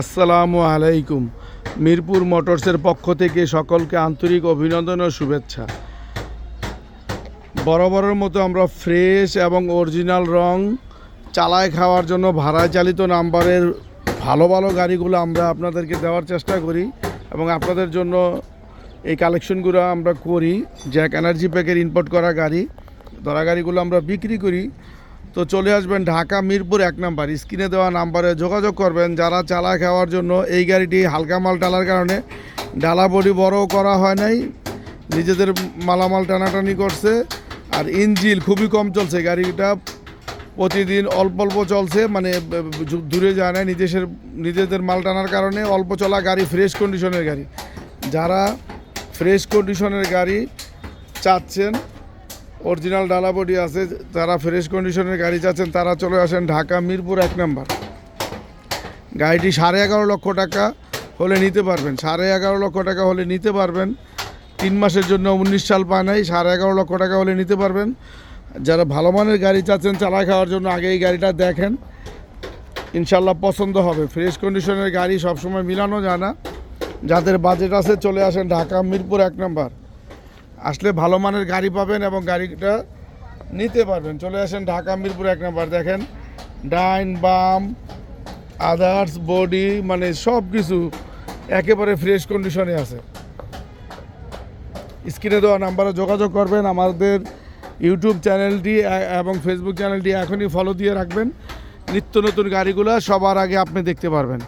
আসসালামু আলাইকুম। মিরপুর মোটরসের পক্ষ থেকে সকলকে আন্তরিক অভিনন্দন ও শুভেচ্ছা। বরাবরের মতো আমরা ফ্রেশ এবং অরিজিনাল রং চালায় খাওয়ার জন্য ভাড়ায় চালিত নাম্বারের ভালো ভালো গাড়িগুলো আমরা আপনাদেরকে দেওয়ার চেষ্টা করি এবং আপনাদের জন্য এই কালেকশনগুলো আমরা করি। জ্যাক এনার্জি প্যাকের ইম্পোর্ট করা গাড়ি, ধরা গাড়িগুলো আমরা বিক্রি করি। তো চলে আসবেন ঢাকা মিরপুর এক নাম্বার। স্ক্রিনে দেওয়া নাম্বারে যোগাযোগ করবেন। যারা চালা খাওয়ার জন্য এই গাড়িটি হালকা মাল টালার কারণে ডালা বডি বড় করা হয় নাই। নিজেদের মালামাল টানাটানি করছে আর ইঞ্জিল খুবই কম চলছে। গাড়িটা প্রতিদিন অল্প অল্প চলছে মানে দূরে যায় না। নিজেদের নিজেদের মাল টানার কারণে অল্প চলা গাড়ি, ফ্রেশ কন্ডিশনের গাড়ি। যারা ফ্রেশ কন্ডিশনের গাড়ি চাচ্ছেন অরিজিনাল ডালা বডি আছে, যারা ফ্রেশ কন্ডিশনের গাড়ি চাচ্ছেন, তারা চলে আসেন ঢাকা মিরপুর এক নাম্বার। গাড়িটি সাড়ে এগারো লক্ষ টাকা হলে নিতে পারবেন। সাড়ে এগারো লক্ষ টাকা হলে নিতে পারবেন। তিন মাসের জন্য উনিশ সাল পায় নাই, সাড়ে এগারো লক্ষ টাকা হলে নিতে পারবেন। যারা ভালো মানের গাড়ি চাচ্ছেন, চালা খাওয়ার জন্য আগে এই গাড়িটা দেখেন। ইনশাল্লাহ পছন্দ হবে। ফ্রেশ কন্ডিশনের গাড়ি সবসময় মিলানো যায় না। যাদের বাজেট আছে, চলে আসেন ঢাকা মিরপুর এক নাম্বার। আসলে ভালো মানের গাড়ি পাবেন এবং গাড়িটা নিতে পারবেন। চলে আসেন ঢাকা মিরপুর এক নাম্বার। দেখেন, ডাইন, বাম, আদার্স, বডি মানে সব কিছু একেবারে ফ্রেশ কন্ডিশনে আছে। স্ক্রিনে দেওয়া নাম্বারে যোগাযোগ করবেন। আমাদের ইউটিউব চ্যানেলটি এবং ফেসবুক চ্যানেলটি এখনই ফলো দিয়ে রাখবেন। নিত্য নতুন গাড়িগুলো সবার আগে আপনি দেখতে পারবেন।